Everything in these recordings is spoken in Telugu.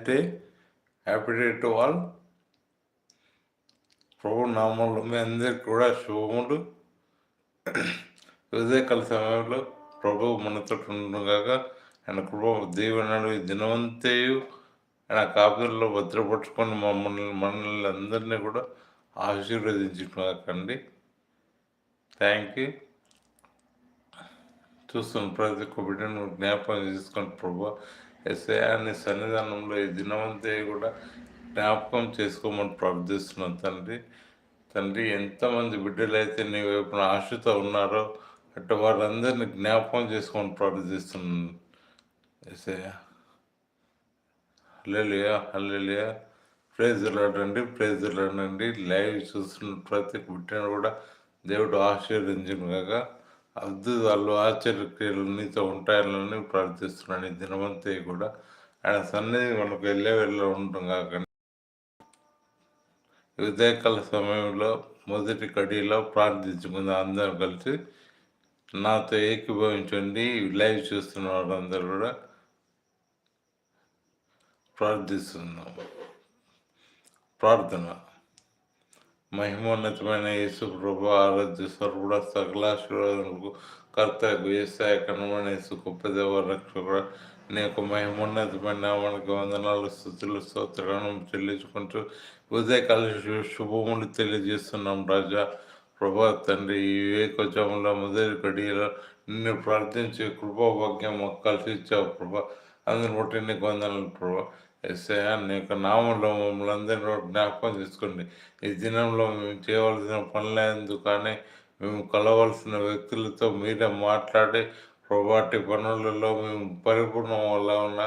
అయితే హ్యాపీ డే టు ఆల్ ప్రభు నామంలో మీ అందరికి కూడా శుభములు. ఉదయకాల సమయంలో ప్రభు మనతో ఉండగా ఆయన కృప దీవెనలు దినవంతేయు. దినవంతయు ఆయన కాపుదల్లో భద్రపరుచుకొని మమ్మల్ని మనల్ని అందరినీ కూడా ఆశీర్వదించుకోకండి థ్యాంక్ యూ చూస్తున్న ప్రతి ఒక్క బిడ్డను జ్ఞాపకం చేసుకొని ప్రభు ఎస్ఐ సన్నిధానంలో ఈ దినమంతా కూడా జ్ఞాపకం చేసుకోమని ప్రార్థిస్తున్నాను తండ్రి. తండ్రి ఎంతమంది బిడ్డలైతే నీ వైపున ఆశతో ఉన్నారో అటు వారందరిని జ్ఞాపకం చేసుకొని ప్రార్థిస్తున్నాను. ఎస్ఐయా హల్లెలూయా హల్లెలూయా. ప్రైజ్ లాడండి ప్రైజ్ లాడండి లైవ్ చూస్తున్న ప్రతి బిడ్డను కూడా దేవుడు ఆశీర్వదించిన కాక అద్భుతాలు ఆశ్చర్యక్రియలు నీతో ఉంటాయని ప్రార్థిస్తున్నాను. ఈ దినమంతా కూడా ఆయన సన్నిధి మనకు వెళ్ళే వెళ్ళ ఉంటాం కాకుండా ఉదయకాల సమయంలో మొదటి కడిలో ప్రార్థించుకుందాం. అందరం కలిసి నాతో ఏకీభవించండి. లైవ్ చూస్తున్న వారందరూ కూడా ప్రార్థిస్తున్నాం. ప్రార్థన. మహిమోన్నతమైన యేసు ప్రభు ఆరాధ్య సర్వుడ సకలాశీర్వాదములకు కర్తకు వ్యవసాయ కనుమణ యేసు గొప్ప దేవ రక్షకుడు నీ యొక్క మహిమోన్నతమైన నామానికి వందనాలు స్థుతులు స్తోత్రాలను చెల్లించుకుంటూ ఉదయకాల శు- శుభములు తెలియజేస్తున్నాం రాజా. ప్రభా తండ్రి ఈ వివేకోత్సవంలో మొదటి గడియలో నిన్ను ప్రార్థించే కృపాభాగ్యం మాకు కలిసి ఇచ్చావు ప్రభా. అందుని బట్టి నీకు వందనాలు ప్రభా. ఎస్ఐయా నీ యొక్క నామంలో మమ్మల్ని అందరినీ జ్ఞాపకం చేసుకోండి. ఈ దినంలో మేము చేయవలసిన పనులందు కానీ మేము కలవలసిన వ్యక్తులతో మీరే మాట్లాడి ప్రభాటి పనులలో మేము పరిపూర్ణం వల్ల ఉన్న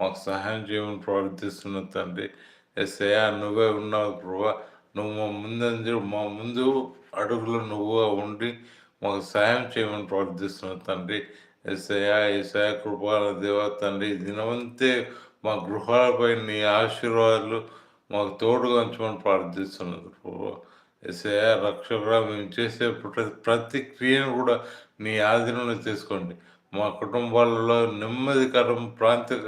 మాకు సహాయం చేయమని ప్రార్థిస్తున్న తండ్రి ఎస్ఐయా నువ్వే ఉన్నావు ప్రభా. నువ్వు మా ముందంజు మా ముందు అడుగులు నువ్వుగా ఉండి మాకు సహాయం చేయమని ప్రార్థిస్తున్న తండ్రి ఎస్ఐయా ఏసయ కృపాల దేవ తండ్రి ఈ దినమంతే మా గృహాలపై నీ ఆశీర్వాదాలు మాకు తోడుగా ఉంచమని ప్రార్థిస్తున్నది ప్రభు. ఎస్ఐ రక్షకుడా మేము చేసే ప్రతి క్రియను కూడా నీ ఆధీనంలో తీసుకోండి మా కుటుంబాలలో నెమ్మదికరం ప్రాంత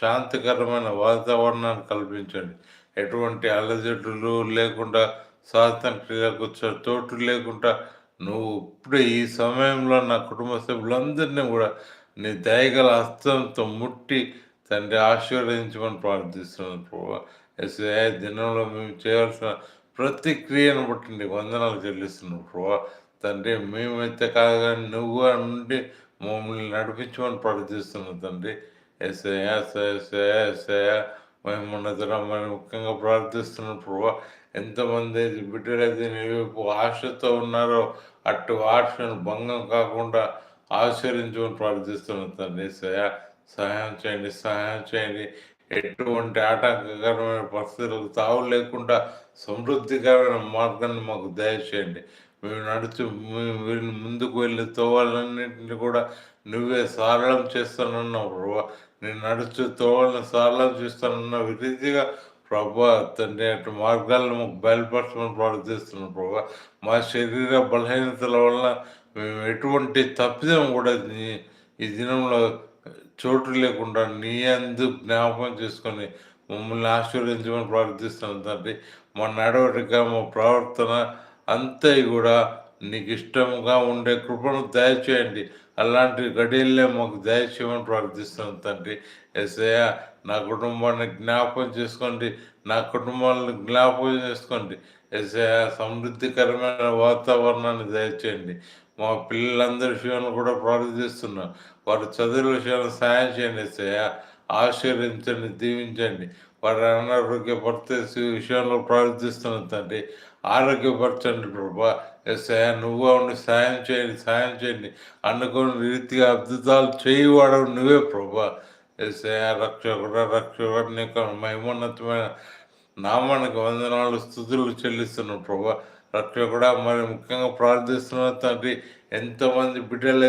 శాంతికరమైన వాతావరణాన్ని కల్పించండి. ఎటువంటి అలజడులు లేకుండా సాధన క్రియలకు చ- చోటు లేకుండా నువ్వు ఇప్పుడే ఈ సమయంలో నా కుటుంబ సభ్యులందరినీ కూడా నీ దయగల హస్తంతో ముట్టి తండ్రి ఆశీర్వదించమని ప్రార్థిస్తున్నాను ప్రభు. ఎస్ఐ దినంలో మేము చేయాల్సిన ప్రతి క్రియను బట్టి నీ వందనాలు చెల్లిస్తున్నాం ప్రభు. తండ్రి మేమైతే కాదు కానీ నువ్వు నుండి మమ్మల్ని నడిపించమని ప్రార్థిస్తున్నాం తండ్రి. ఎస్ఐ ఎస్ఐ ఎస్ఐ ఎస్ఐ మేము ఉన్నతరమని ముఖ్యంగా ప్రార్థిస్తున్నాం ప్రభు. ఎంతమంది అయితే బిడ్డలైతే నీవైపు ఆశతో ఉన్నారో అటు ఆశను భంగం కాకుండా ఆశ్రయించమని ప్రార్థిస్తున్నాం తండ్రి. ఎస్ఐ సహాయం చేయండి సహాయం చేయండి. ఎటువంటి ఆటంకకరమైన పరిస్థితులకు తావు లేకుండా సమృద్ధికరమైన మార్గాన్ని మాకు దయచేయండి. మేము నడుచు మేము వీరిని ముందుకు వెళ్ళి తోవాలన్నింటినీ కూడా నువ్వే సారళం చేస్తానన్నావు ప్రభా. నేను నడుచు తోవలను సారళం చేస్తానన్న రీతిగా ప్రభా తండ్రి అటు మార్గాలను మాకు బయలుపరచమని ప్రార్థిస్తున్నాం ప్రభా. మా శరీర బలహీనతల వల్ల మేము ఎటువంటి తప్పిదం కూడా ఈ దినంలో చోటు లేకుండా నీ అందు జ్ఞాపకం చేసుకొని మమ్మల్ని ఆశీర్వదించమని ప్రార్థిస్తున్నాను తండ్రి. మా నడవడిక మా ప్రవర్తన అంతా కూడా నీకు ఇష్టంగా ఉండే కృపను దయచేయండి. అలాంటి గడియల్లే మాకు దయచేయమని ప్రార్థిస్తున్నాను తండ్రి. ఎస్ఐ నా కుటుంబాన్ని జ్ఞాపకం చేసుకోండి. నా కుటుంబాలను జ్ఞాపకం చేసుకోండి. ఎస్ఐ సమృద్ధికరమైన వాతావరణాన్ని దయచేయండి. మా పిల్లలందరి విషయంలో కూడా ప్రార్థిస్తున్నాం. వారు చదువుల విషయంలో సాయం చేయండి ఎస్ఐయ ఆశీర్వదించండి దీవించండి. వారి అనారోగ్య పరిస్థితి విషయంలో ప్రార్థిస్తున్నాం తండ్రి. ఆరోగ్యపరచండి ప్రభా. ఎస్ఐ నువ్వు ఉండి సాయం చేయండి సాయం చేయండి. అనుకుని రీతిగా అద్భుతాలు చేయవాడవు నువ్వే ప్రభా. ఎస్ఐ రక్షకుడ కూడా నీకు మహిమోన్నతమైన నామానికి వందనాలు స్థుతులు చెల్లిస్తున్నాం ప్రభా. రక్షకుడా మరి ముఖ్యంగా ప్రార్థిస్తున్న తండ్రి. ఎంతమంది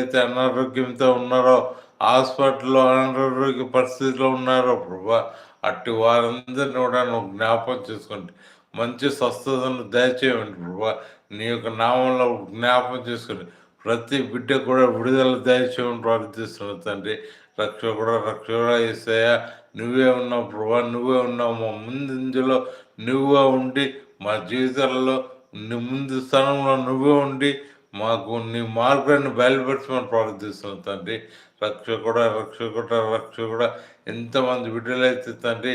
అయితే అనారోగ్యంతో ఉన్నారో హాస్పిటల్లో అనారోగ్య పరిస్థితిలో ఉన్నారో ప్రభా అట్టి వారందరినీ కూడా నువ్వు జ్ఞాపకం చేసుకోండి మంచి స్వస్థతను దయచేయండి ప్రభా. నీ యొక్క నామంలో జ్ఞాపకం చేసుకుని ప్రతి బిడ్డ కూడా విడుదల దయచేయమని ప్రార్థిస్తున్న తండ్రి. రక్ష కూడా రక్షకుడ ఇస్తాయ నువ్వే ఉన్నావు ప్రభా నువ్వే ఉన్నావు. మా ముందులో నువ్వే ఉండి మా జీవితాలలో నీ ముందు స్థానంలో నువ్వే ఉండి మాకు నీ మార్గాన్ని బయలుపరచమని ప్రార్థిస్తున్నాం తండ్రి. రక్షకుడ రక్షకుడ రక్షకుడ ఎంతమంది బిడ్డలైతే తండ్రి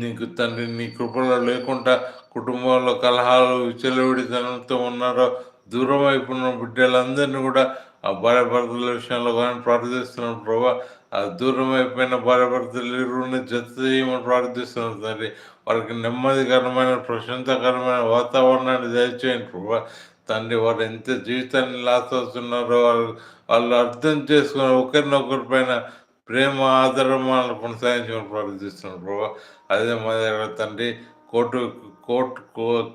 నీకు తండ్రి నీ కృపలో లేకుండా కుటుంబంలో కలహాలు విచలవిడితనంతో ఉన్నారో దూరం అయిపోయిన బిడ్డలందరినీ కూడా ఆ భార్య భర్తల విషయంలో కానీ ప్రార్థిస్తున్నాం ప్రభా. దూరం అయిపోయిన భార్య భర్తలు జత చేయమని ప్రార్థిస్తున్నాం తండ్రి. వారికి నెమ్మదికరమైన ప్రశాంతకరమైన వాతావరణాన్ని దయచేయండి ప్రభా. తండ్రి వారు ఎంత జీవితాన్ని లాస్ అవుతున్నారో వాళ్ళు వాళ్ళు అర్థం చేసుకుని ఒకరినొకరి పైన ప్రేమ ఆదరణ కొనసాగించమని ప్రార్థిస్తున్నాం ప్రభా. అదే మా దగ్గర తండ్రి కోర్టు కోర్టు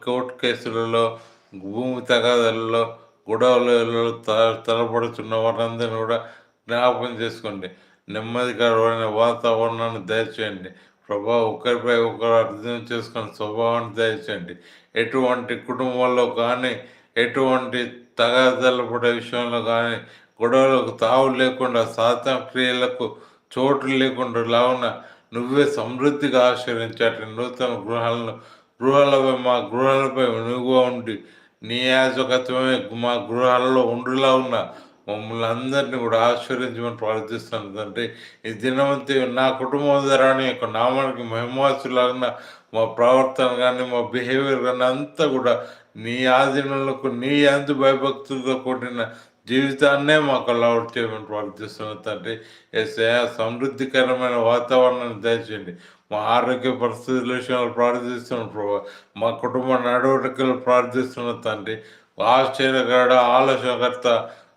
కోర్టు కేసులలో భూమి తగాదలలో గొడవలలో తలపడుతున్న వారందరినీ కూడా జ్ఞాపకం చేసుకోండి. నెమ్మదికరమైన వాతావరణాన్ని దయచేయండి. ప్రభా ఒకరిపై ఒకరు అర్థం చేసుకుని స్వభావాన్ని దయచేయండి. ఎటువంటి కుటుంబంలో కానీ ఎటువంటి తగాదాలు పడే విషయంలో కానీ గొడవలకు తావు లేకుండా సాధన క్రియలకు చోటు లేకుండా లావున నువ్వే సమృద్ధిగా ఆశ్రయించాటి నూతన గృహాలను గృహాలపై మా గృహాలపై నువ్వుగా ఉండి నీ యాజకత్వమే మా గృహాలలో ఉండులా ఉన్న మమ్మల్ని అందరినీ కూడా ఆశ్చర్యించమని ప్రార్థిస్తున్నాను తండ్రి ఈ దినవంతి నా కుటుంబం ధరాని యొక్క నామానికి మహిమాసులాగిన మా ప్రవర్తన కానీ మా బిహేవియర్ కానీ అంతా కూడా నీ ఆధీనంలోకి నీ అంత భయభక్తులతో కూడిన జీవితాన్నే మాకు అలవాటు చేయమని ప్రార్థిస్తున్న. తండ్రి ఎస్ఐ సమృద్ధికరమైన వాతావరణాన్ని దయచేయండి. మా ఆరోగ్య పరిస్థితుల విషయంలో ప్రార్థిస్తున్నాం మా కుటుంబ నడవడికలు ప్రార్థిస్తున్న తండ్రి. ఆశ్చర్యకర ఆలోచనకర్త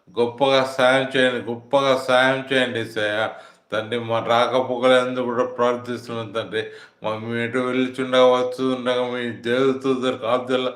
గొప్పగా సాయం చేయండి గొప్పగా సాయం చేయండి సయ. తండ్రి మా రాకపోకలందు కూడా ప్రార్థిస్తున్నాం తండ్రి. మా మీటు ఎటు వెళ్ళిచుండగా వస్తుండగా మీ దేవతల కాపుదల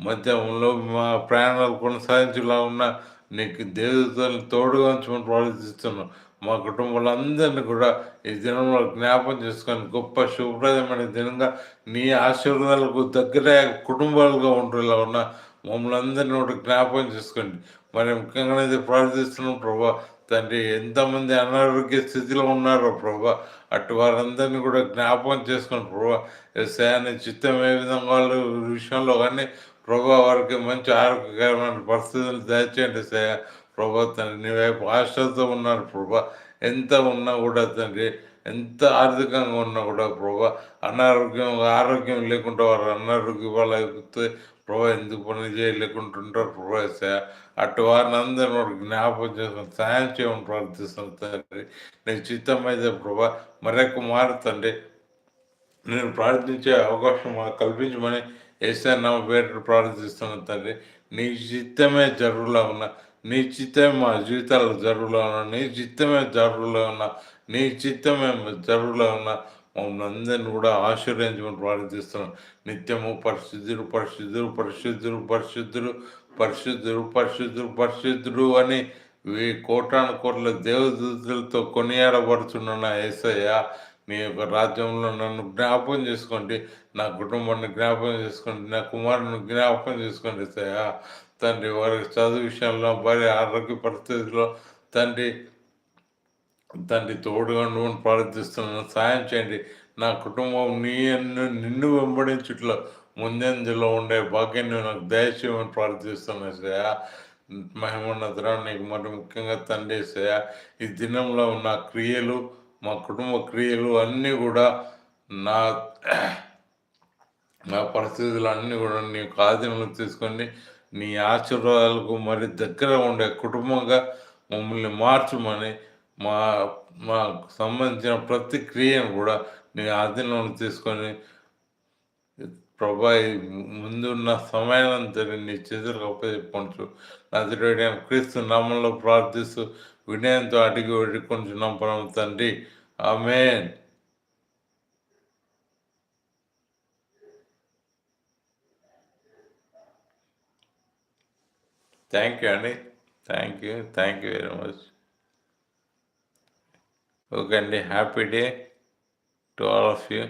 మధ్యంలో మా ప్రయాణాలు కొనసాగించేలా ఉన్న నీకు దేవతలను తోడుగా ఉంచమని ప్రార్థిస్తున్నాం. మా కుటుంబాలందరినీ కూడా ఈ దినంలో జ్ఞాపం చేసుకొని గొప్ప శుభ్రదమైన దినంగా నీ ఆశీర్వాదాలకు దగ్గర కుటుంబాలుగా ఉంటేలా ఉన్న మమ్మల్ని అందరినీ కూడా జ్ఞాపకం చేసుకోండి. మరి ముఖ్యంగా ఇది ప్రార్థిస్తున్నాం ప్రభా. తండ్రి ఎంతమంది అనారోగ్య స్థితిలో ఉన్నారో ప్రభా. అటు వారందరినీ కూడా జ్ఞాపకం చేసుకుని ప్రభా వ్యవసాయాన్ని చిత్తం ఏ విధంగా వాళ్ళు విషయంలో కానీ ప్రభా వారికి మంచి ఆరోగ్యకరమైన పరిస్థితులు దయచేయండి సయ ప్రభా తండ్రి నీ వైపు ఆశతో ఉన్నారు ప్రభా. ఎంత ఉన్నా కూడా తండ్రి ఎంత ఆర్థికంగా ఉన్నా కూడా ప్రభా అనారోగ్యం ఆరోగ్యం లేకుండా వారు అనారోగ్య వాళ్ళైతే ప్రభా ఎందుకు పని చేయలేకుంటుంటారు ప్రభా అటు వారిని అందరూ జ్ఞాపకం చేసుకుని సాయం చేయమని ప్రార్థిస్తాను తండ్రి. నేను చిత్తమైతే ప్రభా మరొక మారుతండి నేను ప్రార్థించే అవకాశం కల్పించమని ఏసా నా పేరు ప్రార్థిస్తున్నాను తండ్రి. నీ చిత్తమే జరుగులా ఉన్నా నీ చిత్తమే మా జీవితాల్లో జరువులో ఉన్నా నీ చిత్తమే జరువులో ఉన్నా నీ చిత్తమే జరువులో ఉన్నా మమ్మల్ని అందరినీ కూడా ఆశీర్వదించమని ప్రార్థిస్తున్నాం. నిత్యము పరిశుద్ధుడు పరిశుద్ధుడు పరిశుద్ధుడు పరిశుద్ధుడు పరిశుద్ధుడు పరిశుద్ధుడు పరిశుద్ధుడు అని ఈ కోటాను కోట్ల దేవదూతులతో కొనియాడబడుతున్న ఏసయ్య నీ యొక్క రాజ్యంలో నన్ను జ్ఞాపకం చేసుకోండి. నా కుటుంబాన్ని జ్ఞాపకం చేసుకోండి. నా కుమారుని జ్ఞాపకం చేసుకోండి ఏసయ్య. తండ్రి వారికి చదువు విషయంలో భార్య ఆరోగ్య పరిస్థితుల్లో తండ్రి తండ్రి తోడుగా నువ్వు ప్రార్థిస్తున్నాను. సాయం చేయండి. నా కుటుంబం నీ నిన్ను వెంబడించుట్లో ముందంజలో ఉండే భాగ్యం నాకు దయచేయమని ప్రార్థిస్తున్నా సయా మహిమన్నతరా నీకు మరి ముఖ్యంగా తండ్రి సయా ఈ దినంలో ఉన్న క్రియలు మా కుటుంబ క్రియలు అన్నీ కూడా నా నా పరిస్థితులు అన్నీ కూడా నీ ఆధీనంలో తీసుకొని నీ ఆశీర్వాదాలకు మరి దగ్గర ఉండే కుటుంబంగా మమ్మల్ని మార్చమని మా మాకు సంబంధించిన ప్రతి క్రియను కూడా నీ ఆధీనంలో తీసుకొని ప్రభా ముందున్న సమయానంతా నీ చేతులకు అప్పచెప్పుకుంటూ నదిరేడియా క్రీస్తు నామంలో ప్రార్థిస్తూ వినయంతో అడిగి వేడుకుంటున్నాం పరమ తండ్రి. ఆమెన్. థ్యాంక్ యూ అండి thank you thank you very much okay అండి happy day to all of you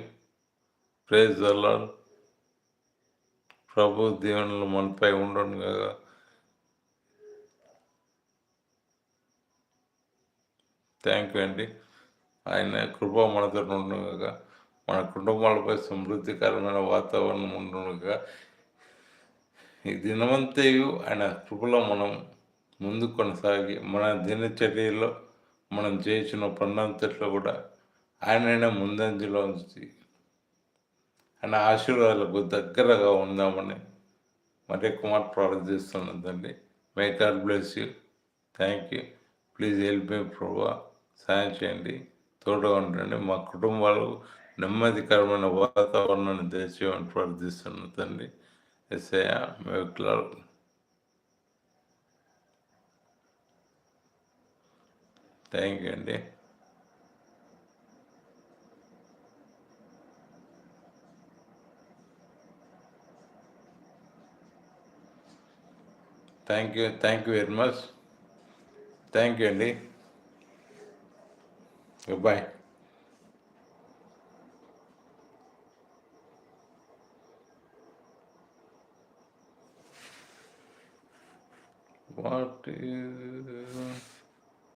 praise the Lord ప్రభు దీవెనలు మనపై ఉండను కదా థ్యాంక్ యూ అండి ఆయన కృప మనతో ఉండుగా మన కుటుంబాలపై సమృద్ధికరమైన వాతావరణం ఉండుగా ఈ దినమంతయు ఆయన కృపలో మనం ముందు కొనసాగి మన దినచర్యలో మనం చేసిన పన్నంతట్లో కూడా ఆయన ముందంజలో ఉంచి ఆయన ఆశీర్వాదాలకు దగ్గరగా ఉందామని మరి కుమార్ ప్రార్థిస్తున్నాను తండ్రి may God bless you thank you please help me ప్రభా. సాయం చేయండి. తోడుగా ఉండండి. మా కుటుంబాలు నెమ్మదికరమైన వాతావరణాన్ని తెచ్చేయమని ప్రార్థిస్తున్నాను తండ్రి. ఎస్ఐ మేకులాలు థ్యాంక్ యూ అండి thank you thank you very much thank you అండి బాయ్ What is.